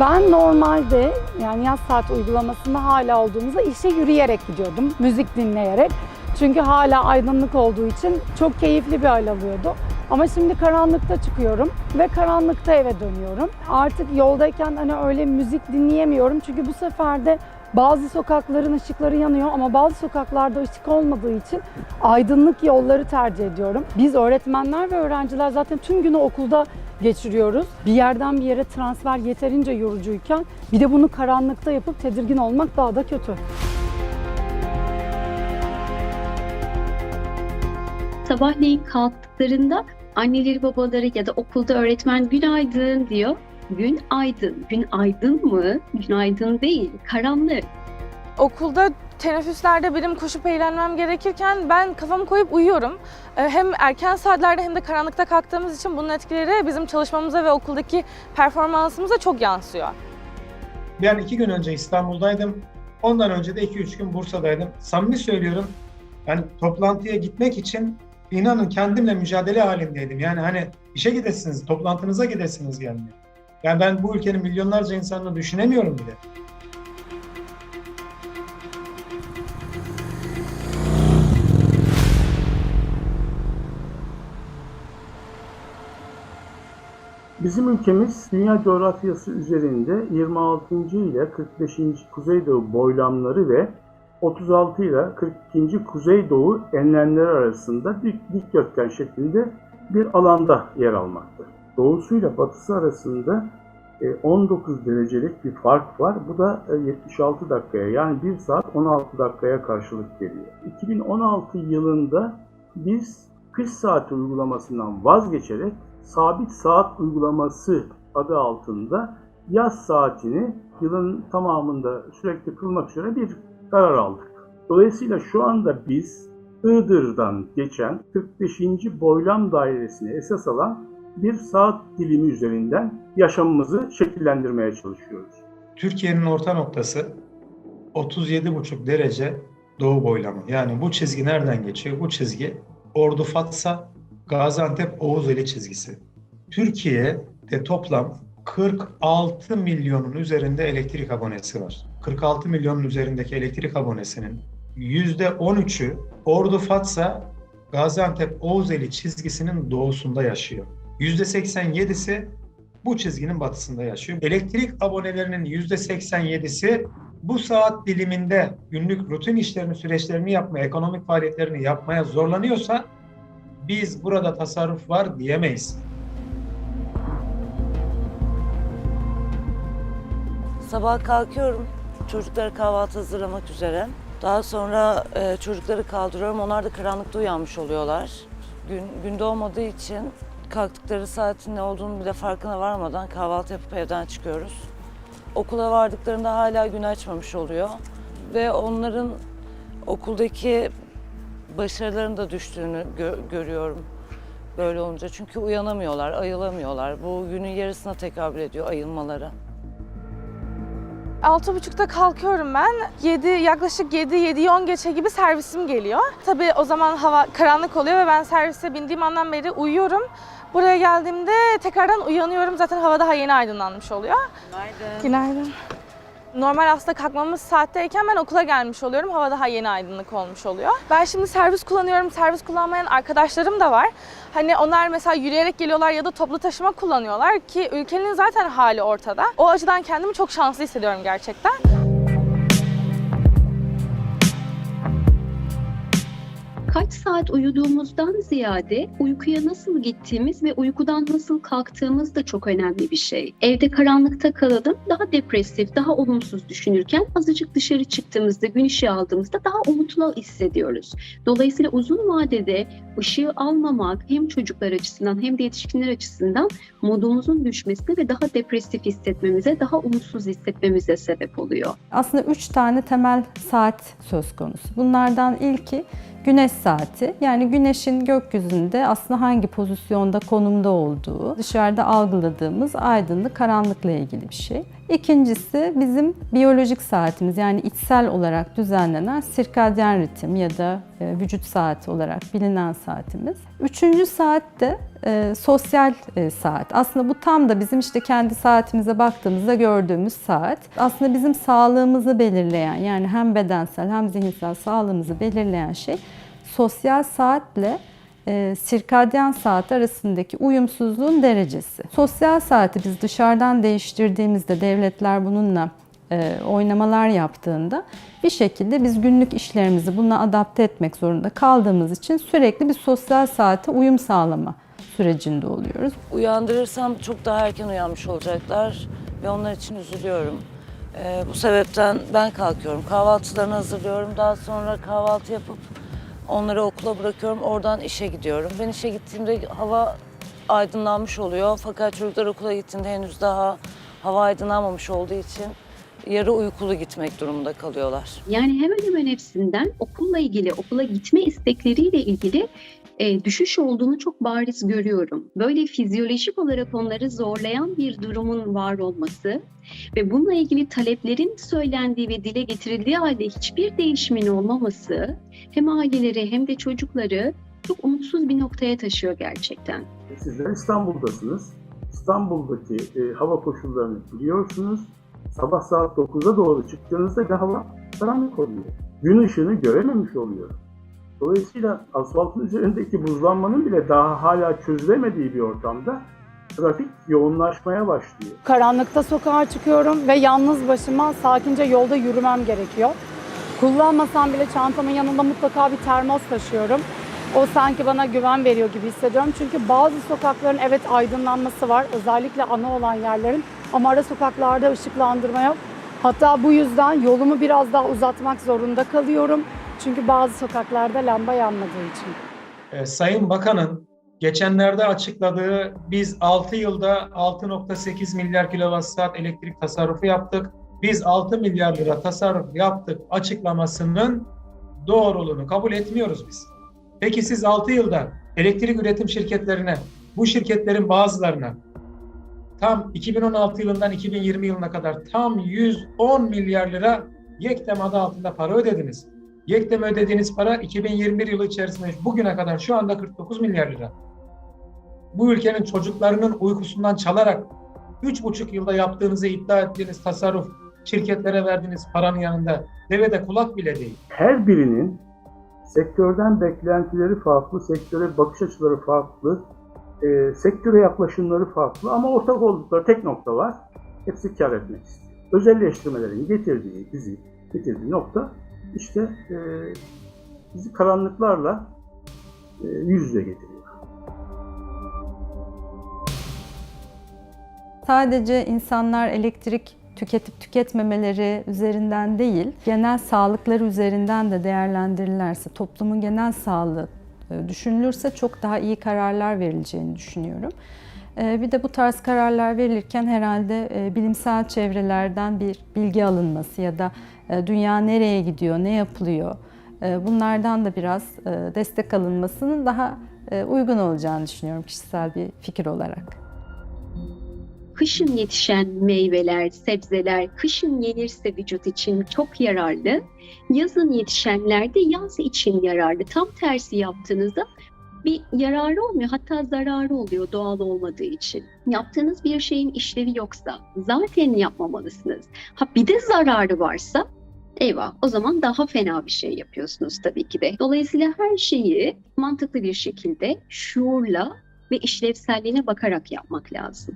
Ben normalde yani yaz saat uygulamasında hala olduğumuzda işe yürüyerek gidiyordum. Müzik dinleyerek. Çünkü hala aydınlık olduğu için çok keyifli bir hal alıyordu. Ama şimdi karanlıkta çıkıyorum ve karanlıkta eve dönüyorum. Artık yoldayken hani öyle müzik dinleyemiyorum. Çünkü bu sefer de bazı sokakların ışıkları yanıyor ama bazı sokaklarda ışık olmadığı için aydınlık yolları tercih ediyorum. Biz öğretmenler ve öğrenciler zaten tüm günü okulda geçiriyoruz. Bir yerden bir yere transfer yeterince yorucuyken bir de bunu karanlıkta yapıp tedirgin olmak daha da kötü. sabahleyin kalktıklarında anneleri babaları ya da okulda öğretmen günaydın diyor. Gün aydın. Gün aydın mı? Günaydın değil. Karanlık. Okulda teneffüslerde benim koşup eğlenmem gerekirken ben kafamı koyup uyuyorum. Ee, Hem erken saatlerde hem de karanlıkta kalktığımız için bunun etkileri bizim çalışmamıza ve okuldaki performansımıza çok yansıyor. Ben iki gün önce İstanbul'daydım. Ondan önce de 2-3 gün Bursa'daydım. Samimi söylüyorum. Yani toplantıya gitmek için inanın kendimle mücadele halindeydim. Yani hani işe gidesiniz, toplantınıza gidesiniz gelmiyor. Yani ben bu ülkenin milyonlarca insanını düşünemiyorum bile. Bizim ülkemiz dünya coğrafyası üzerinde 26. ile 45. Kuzeydoğu boylamları ve 36 ile 42. Kuzeydoğu enlemleri arasında dik, dikdörtgen şeklinde bir alanda yer almakta. Doğusuyla batısı arasında e, 19 derecelik bir fark var. Bu da e, 76 dakikaya yani 1 saat 16 dakikaya karşılık geliyor. 2016 yılında biz kış saati uygulamasından vazgeçerek sabit saat uygulaması adı altında yaz saatini yılın tamamında sürekli kılmak üzere bir karar aldık. Dolayısıyla şu anda biz Iğdır'dan geçen 45. boylam dairesini esas alan bir saat dilimi üzerinden yaşamımızı şekillendirmeye çalışıyoruz. Türkiye'nin orta noktası 37,5 derece doğu boylamı. Yani bu çizgi nereden geçiyor? Bu çizgi Ordu Fatsa, Gaziantep Oğuzeli çizgisi. Türkiye'de toplam 46 milyonun üzerinde elektrik abonesi var. 46 milyonun üzerindeki elektrik abonesinin %13'ü Ordu Fatsa, Gaziantep Oğuzeli çizgisinin doğusunda yaşıyor. %87'si bu çizginin batısında yaşıyor. Elektrik abonelerinin %87'si bu saat diliminde günlük rutin işlerini, süreçlerini yapmaya, ekonomik faaliyetlerini yapmaya zorlanıyorsa biz burada tasarruf var diyemeyiz. Sabah kalkıyorum. Çocuklara kahvaltı hazırlamak üzere. Daha sonra e, çocukları kaldırıyorum. Onlar da karanlıkta uyanmış oluyorlar. Gün, gün doğmadığı için kalktıkları saatin ne olduğunu bile farkına varmadan kahvaltı yapıp evden çıkıyoruz. Okula vardıklarında hala gün açmamış oluyor. Ve onların okuldaki başarılarının da düştüğünü gö- görüyorum böyle olunca. Çünkü uyanamıyorlar, ayılamıyorlar. Bu günün yarısına tekabül ediyor ayılmaları. 6.30'da kalkıyorum ben. 7 yaklaşık 7 7 10 geçe gibi servisim geliyor. Tabii o zaman hava karanlık oluyor ve ben servise bindiğim andan beri uyuyorum. Buraya geldiğimde tekrardan uyanıyorum. Zaten hava daha yeni aydınlanmış oluyor. Günaydın. Günaydın. Normal aslında kalkmamız saatteyken ben okula gelmiş oluyorum. Hava daha yeni aydınlık olmuş oluyor. Ben şimdi servis kullanıyorum. Servis kullanmayan arkadaşlarım da var. Hani onlar mesela yürüyerek geliyorlar ya da toplu taşıma kullanıyorlar ki ülkenin zaten hali ortada. O açıdan kendimi çok şanslı hissediyorum gerçekten. Kaç saat uyuduğumuzdan ziyade uykuya nasıl gittiğimiz ve uykudan nasıl kalktığımız da çok önemli bir şey. Evde karanlıkta kalalım, daha depresif, daha olumsuz düşünürken azıcık dışarı çıktığımızda, gün ışığı aldığımızda daha umutlu hissediyoruz. Dolayısıyla uzun vadede ışığı almamak hem çocuklar açısından hem de yetişkinler açısından modumuzun düşmesine ve daha depresif hissetmemize, daha umutsuz hissetmemize sebep oluyor. Aslında üç tane temel saat söz konusu. Bunlardan ilki güneş saati. Yani güneşin gökyüzünde aslında hangi pozisyonda, konumda olduğu, dışarıda algıladığımız aydınlık, karanlıkla ilgili bir şey. İkincisi bizim biyolojik saatimiz yani içsel olarak düzenlenen sirkadyen ritim ya da e, vücut saati olarak bilinen saatimiz. Üçüncü saat de e, sosyal e, saat. Aslında bu tam da bizim işte kendi saatimize baktığımızda gördüğümüz saat. Aslında bizim sağlığımızı belirleyen yani hem bedensel hem zihinsel sağlığımızı belirleyen şey sosyal saatle e, sirkadyen saat arasındaki uyumsuzluğun derecesi. Sosyal saati biz dışarıdan değiştirdiğimizde devletler bununla e, oynamalar yaptığında bir şekilde biz günlük işlerimizi bununla adapte etmek zorunda kaldığımız için sürekli bir sosyal saate uyum sağlama sürecinde oluyoruz. Uyandırırsam çok daha erken uyanmış olacaklar ve onlar için üzülüyorum. Ee, bu sebepten ben kalkıyorum, kahvaltılarını hazırlıyorum. Daha sonra kahvaltı yapıp onları okula bırakıyorum. Oradan işe gidiyorum. Ben işe gittiğimde hava aydınlanmış oluyor. Fakat çocuklar okula gittiğinde henüz daha hava aydınlanmamış olduğu için yarı uykulu gitmek durumunda kalıyorlar. Yani hemen hemen hepsinden okulla ilgili, okula gitme istekleriyle ilgili e, düşüş olduğunu çok bariz görüyorum. Böyle fizyolojik olarak onları zorlayan bir durumun var olması ve bununla ilgili taleplerin söylendiği ve dile getirildiği halde hiçbir değişimin olmaması hem aileleri hem de çocukları çok umutsuz bir noktaya taşıyor gerçekten. Sizler İstanbul'dasınız. İstanbul'daki e, hava koşullarını biliyorsunuz. Sabah saat 9'a doğru çıktığınızda da hava karanlık oluyor. Gün ışığını görememiş oluyor. Dolayısıyla asfaltın üzerindeki buzlanmanın bile daha hala çözülemediği bir ortamda trafik yoğunlaşmaya başlıyor. Karanlıkta sokağa çıkıyorum ve yalnız başıma sakince yolda yürümem gerekiyor. Kullanmasam bile çantamın yanında mutlaka bir termos taşıyorum. O sanki bana güven veriyor gibi hissediyorum. Çünkü bazı sokakların evet aydınlanması var. Özellikle ana olan yerlerin. Ama ara sokaklarda ışıklandırma yok. Hatta bu yüzden yolumu biraz daha uzatmak zorunda kalıyorum. Çünkü bazı sokaklarda lamba yanmadığı için. Ee, Sayın Bakan'ın geçenlerde açıkladığı biz 6 yılda 6.8 milyar kilowatt saat elektrik tasarrufu yaptık. Biz 6 milyar lira tasarruf yaptık açıklamasının doğruluğunu kabul etmiyoruz biz. Peki siz 6 yılda elektrik üretim şirketlerine, bu şirketlerin bazılarına tam 2016 yılından 2020 yılına kadar tam 110 milyar lira Yektem adı altında para ödediniz. Yektem ödediğiniz para 2021 yılı içerisinde bugüne kadar şu anda 49 milyar lira. Bu ülkenin çocuklarının uykusundan çalarak 3,5 yılda yaptığınızı iddia ettiğiniz tasarruf şirketlere verdiğiniz paranın yanında devede kulak bile değil. Her birinin sektörden beklentileri farklı, sektöre bakış açıları farklı, e, sektöre yaklaşımları farklı ama ortak oldukları tek nokta var. Hepsi kar etmek istiyor. Özelleştirmelerin getirdiği, bizi getirdiği nokta işte e, bizi karanlıklarla e, yüz yüze getiriyor. Sadece insanlar elektrik tüketip tüketmemeleri üzerinden değil, genel sağlıkları üzerinden de değerlendirilirse, toplumun genel sağlığı e, düşünülürse çok daha iyi kararlar verileceğini düşünüyorum. E, Bir de bu tarz kararlar verilirken herhalde e, bilimsel çevrelerden bir bilgi alınması ya da e, dünya nereye gidiyor, ne yapılıyor, e, bunlardan da biraz destek alınmasının daha uygun olacağını düşünüyorum kişisel bir fikir olarak. Kışın yetişen meyveler, sebzeler kışın yenirse vücut için çok yararlı. Yazın yetişenler de yaz için yararlı. Tam tersi yaptığınızda bir yararı olmuyor hatta zararı oluyor doğal olmadığı için. Yaptığınız bir şeyin işlevi yoksa zaten yapmamalısınız. Ha bir de zararı varsa eyvah o zaman daha fena bir şey yapıyorsunuz tabii ki de. Dolayısıyla her şeyi mantıklı bir şekilde şuurla ve işlevselliğine bakarak yapmak lazım.